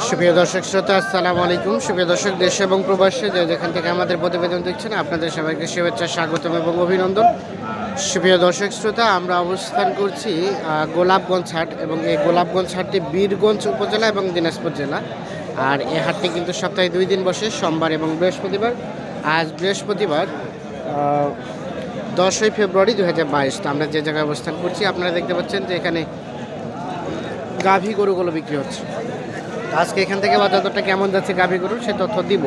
সুপ্রিয় দর্শক শ্রোতা, আসসালামু আলাইকুম। সুপ্রিয় দর্শক, দেশ এবং প্রবাসে যে যেখান থেকে আমাদের প্রতিবেদন দেখছেন, আপনাদের সবাইকে শুভেচ্ছা, স্বাগতম এবং অভিনন্দন। সুপ্রিয় দর্শক শ্রোতা, আমরা অবস্থান করছি গোলাপগঞ্জ হাট এবং এই গোলাপগঞ্জ হাটটি বীরগঞ্জ উপজেলা এবং দিনাজপুর জেলা। আর এই হাটটি কিন্তু সপ্তাহে দুই দিন বসে, সোমবার এবং বৃহস্পতিবার। আজ বৃহস্পতিবার দশই ফেব্রুয়ারি দু হাজার বাইশ। তো আমরা যে জায়গায় অবস্থান করছি, আপনারা দেখতে পাচ্ছেন যে এখানে গাভী গরুগুলো বিক্রি হচ্ছে। আজকে এখান থেকে বাজারটা কেমন যাচ্ছে গাভী গরুর সে তথ্য দিব।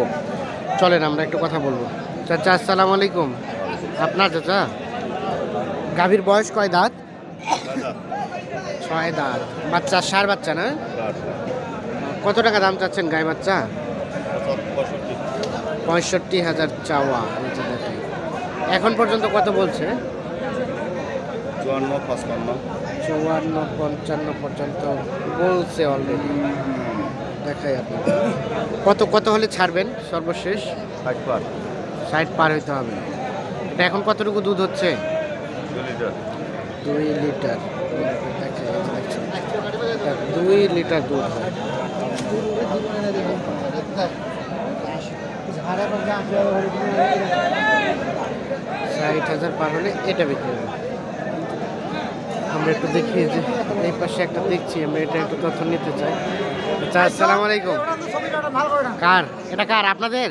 চলেন আমরা একটু কথা বলব। চাচা আসসালামু আলাইকুম। আপনার চাচা? গাভীর বয়স কয় দাঁত? ছয় দাঁত। বাচ্চা সার বাচ্চা না? কত টাকা দাম চাচ্ছেন গায়ে বাচ্চা? পঁয়ষট্টি হাজার চাওয়া। এখন পর্যন্ত কত বলছে? চুয়ান্ন পঞ্চান্ন পর্যন্ত বলছে অলরেডি দেখাই আপনি কত কত হলে ছাড়বেন সর্বশেষ? ষাট পার। ষাট পার হইতে হবে। এটা এখন কতটুকু দুধ হচ্ছে? দুই লিটার। দুই লিটার দুধ হয়। ষাট হাজার পার হলে এটা বিক্রি হবে। আমরা একটু দেখি যে এই পাশে একটা দেখছি আমরা এটা একটু তথ্য নিতে চাই। আচ্ছা আসসালামু আলাইকুম। কার? এটা কার আপনাদের?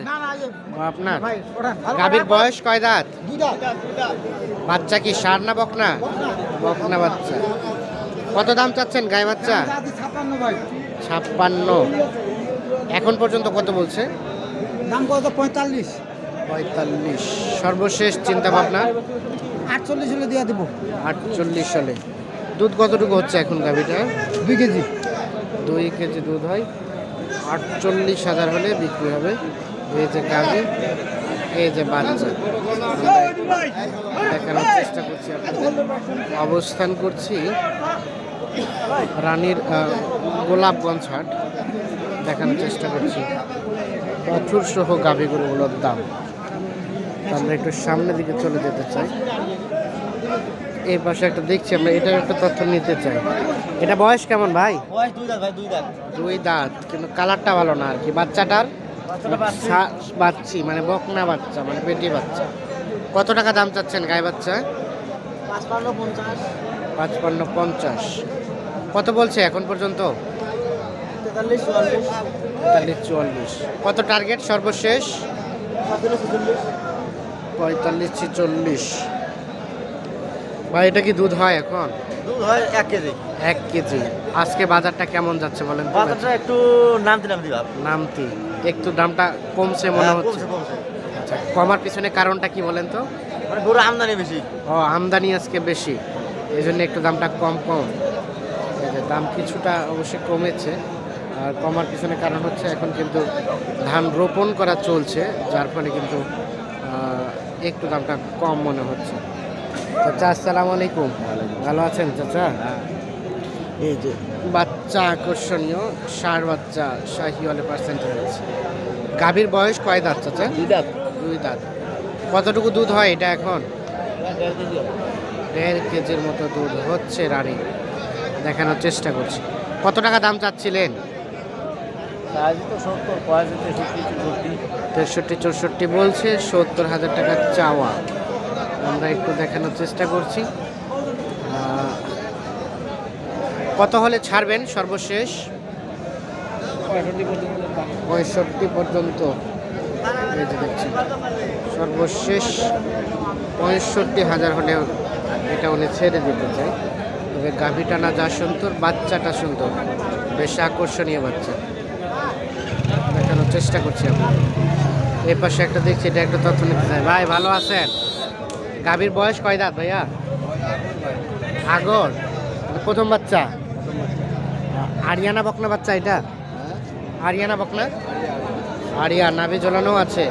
আপনার। গাভীর বয়স কয় দাঁত? বাচ্চা কি সার না বকনা? বকনা। বাচ্চা। কত দাম চাচ্ছেন গায়ে বাচ্চা? ছাপ্পান্ন এখন পর্যন্ত কত বলছে? দাম কত? পঁয়তাল্লিশ। পঁয়তাল্লিশ। সর্বশেষ চিন্তা ভাবনা আটচল্লিশ হলে দিয়ে দেবো। আটচল্লিশ সালে দুধ কতটুকু হচ্ছে এখন গাভীটা? দুই কেজি। দুই কেজি দুধ হয়, আটচল্লিশ হাজার হলে বিক্রি হবে। এই যে গাভী, এই যে বাচ্চা। দেখানোর চেষ্টা করছি আপনাদের। অবস্থান করছি রানীর গোলাপগঞ্জ হাট। দেখানোর চেষ্টা করছি। প্রচুর সহ গাভী গরুগুলোর দাম। আমরা একটু সামনের দিকে চলে যেতে চাই। এই পাশে একটা দেখছি আমরা এটার একটা তথ্য নিতে চাই। এটা বয়স কেমন ভাই? বয়স দুই দাঁত ভাই দুই দাঁত। দুই দাঁত কিন্তু কালারটা ভালো না আর কি। বাচ্চাটার? বাচ্চি। মানে বকনা বাচ্চা মানে পেটি বাচ্চা। কত টাকা দাম চাচ্ছেন গায়ে বাচ্চা? পাঁচপান্ন পঞ্চাশ। পাঁচপান্ন পঞ্চাশ। কত বলছে এখন পর্যন্ত? তেতাল্লিশ চুয়াল্লিশ। কত টার্গেট সর্বশেষ? পঁয়তাল্লিশ ছেচল্লিশ। ভাই এটা কি দুধ হয় এখন? দুধ হয় এক কেজি। এক কেজি। আজকে বাজারটা কেমন যাচ্ছে বলেন বাজারটা একটু নামতে নামতে ভাব। নামতি। একটু দামটা কমছে মনে হ্যাঁ, হচ্ছে? কমছে কমছে। আচ্ছা কমার পিছনে কারণটা কি বলেন তো? মানে গরু আমদানি বেশি। ও আমদানি আজকে বেশি। এই জন্য একটু দামটা কম কম। এই যে দাম কিছুটা অবশ্যই কমেছে। আর কমার পিছনে কারণ হচ্ছে এখন কিন্তু ধান রোপণ করা চলছে যার ফলে কিন্তু একটু দামটা কম মনে হচ্ছে। চাচা আসসালামু আলাইকুম। ভালো আছেন চাচা? এই যে বাচ্চা আকর্ষণীয় ষাঁড় বাচ্চা শাহিওয়ালে পার্সেন্টেজ গাভীর বয়স কয় দাঁত চাচা? দুই দাঁত। দুই দাঁত। কতটুকু দুধ হয় এটা এখন? দেড় কেজির মতো দুধ হচ্ছে রানী। দেখানোর চেষ্টা করছি। কত টাকা দাম চাচ্ছিলেন? তেষট্টি চৌষট্টি বলছে সত্তর হাজার টাকা চাওয়া। আমরা একটু দেখানোর চেষ্টা করছি। কত হলে ছাড়বেন সর্বশেষ? পঁয়ষট্টি পর্যন্ত। দেখছেন, সর্বশেষ পঁয়ষট্টি হাজার হলেও এটা উনি ছেড়ে দিতে চাই তবে গাভী টানা যা সুন্দর, বাচ্চাটা সুন্দর। বেশ আকর্ষণীয় বাচ্চা। দেখানোর চেষ্টা করছি আমরা এই পাশে একটা দেখছি, এটা একটা তথ্য নিতে চাই ভাই, ভালো আছেন? গাভীর বয়স কয় দাঁত ভাইয়া? আগর। মানে প্রথম বাচ্চা? আরিয়ানা বকনা বাচ্চা এটা? আরিয়ানা বকনা? আরিয়া নাভি ঝোলানো আছে।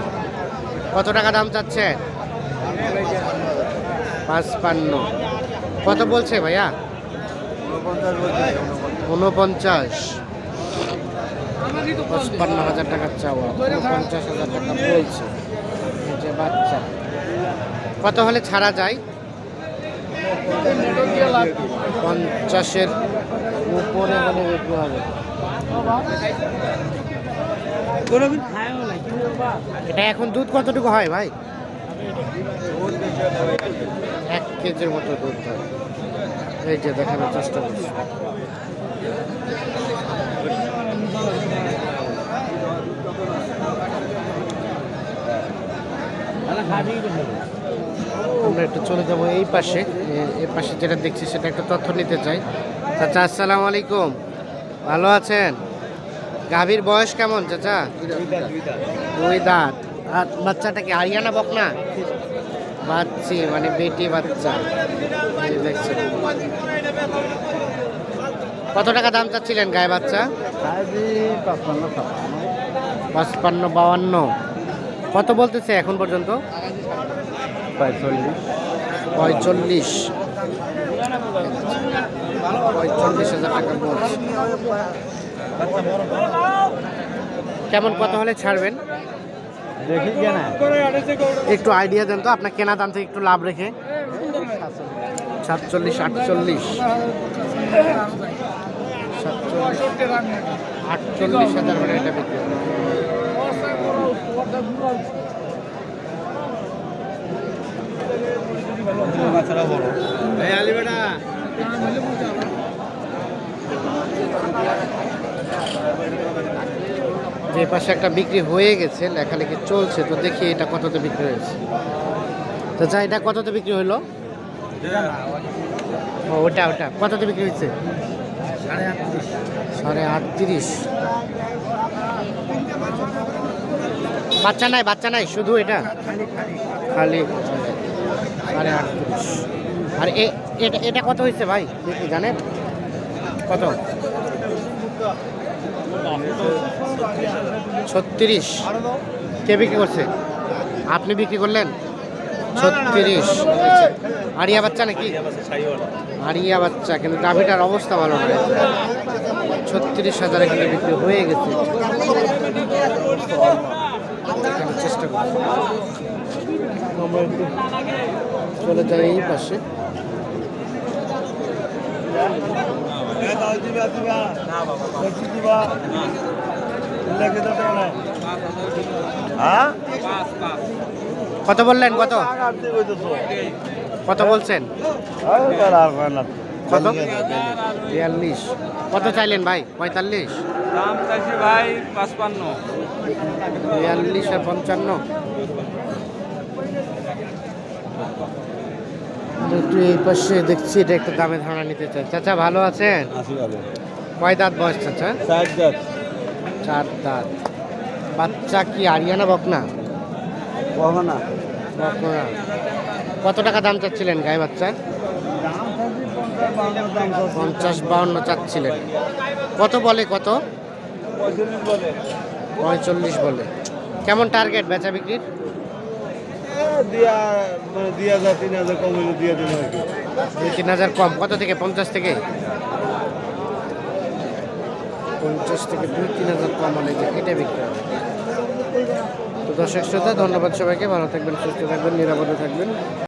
কত টাকা দাম চাচ্ছে? পাঁচপান্ন। কত বলছে ভাইয়া? উনপঞ্চাশ পঁচপান্ন হাজার টাকার চাওয়া। উনপঞ্চাশ হাজার টাকা বলছে। যে বাচ্চা। কত হলে ছাড়া যায়? পঞ্চাশের উপরে হলে বিক্রি হবে। এটা এখন দুধ কতটুকু হয় ভাই? এক কেজির মতো দুধ হয়। এই যে দেখানোর চেষ্টা করছি। আমরা একটু চলে যাব এই পাশে। এই পাশে যেটা দেখছি সেটা একটা তথ্য নিতে চাই। চাচা, আসসালামু আলাইকুম। ভালো আছেন? গাভীর বয়স কেমন, চাচা? দুই দাঁত। আর বাচ্চাটা কি হারিয়ানা বকনা? বাচ্চি মানে বেটি বাচ্চা। দেখছেন। কত টাকা দাম চাচ্ছিলেন গায়ে বাচ্চা? পাঁচপান্ন, বাউান্ন। কত বলতেছে এখন পর্যন্ত? পঁয়তাল্লিশ। পঁয়তাল্লিশ। হাজার টাকা বলছে কেমন কত হলে ছাড়বেন? দেখি কেন একটু আইডিয়া দেন তো আপনার কেনা দাম থেকে একটু লাভ রেখে। সাতচল্লিশ আটচল্লিশ। আটচল্লিশ হাজার এটা বিক্রি যে পাশে একটা বিক্রি হয়ে গেছে, লেখালেখি চলছে, তো দেখি এটা কততে বিক্রি হয়েছে। তো যা, এটা কততে বিক্রি হলো? ও, ওটা ওটা। কততে বিক্রি হয়েছে? সাড়ে আটত্রিশ। বাচ্চা নাই বাচ্চা নাই, শুধু এটা? খালি খালি। সাড়ে আটত্রিশ আর এটা এটা কত হয়েছে ভাই? দেখি, জানেন? কত? ছত্রিশ। কে বিক্রি করছে? আপনি বিক্রি করলেন? ছত্রিশ। আরিয়া বাচ্চা নাকি? আরিয়া বাচ্চা, কিন্তু গাভিটার অবস্থা ভালো নয় ছত্রিশ হাজার এখানে বিক্রি হয়ে গেছে। চেষ্টা করি আমরা একটু চলে যাই এই পাশে। হ্যাঁ? কত বললেন কত? কত বলছেন? কত? বিয়াল্লিশ। কত চাইলেন ভাই? পঁয়তাল্লিশ? দাম চাইছি ভাই পাঁচপান্ন। বিয়াল্লিশ আর পঞ্চান্ন। একটু এই পাশে দেখছি এটা একটা দামে ধারণা নিতে চাই। চাচা ভালো আছেন? কয় দাঁত বয়স চাচা? চার দাঁত। বাচ্চা কি আরিয়ানা বকনা? বকনা। কত টাকা দাম চাচ্ছিলেন গায়ে বাচ্চা? পঞ্চাশ বাউন্ন চাচ্ছিলেন। কত বলে কত? পঁয়তাল্লিশ বলে। কেমন টার্গেট বেচা বিক্রির? দিয়া মানে দুই হাজার তিন হাজার কম দিন আর কি দুই তিন হাজার কম। কত থেকে? পঞ্চাশ থেকে? পঞ্চাশ থেকে দুই তিন হাজার কম হলে যে এটা বিক্রি হবে। তো দর্শক শ্রোতা ধন্যবাদ সবাইকে। ভালো থাকবেন সুস্থ থাকবেন নিরাপদে থাকবেন।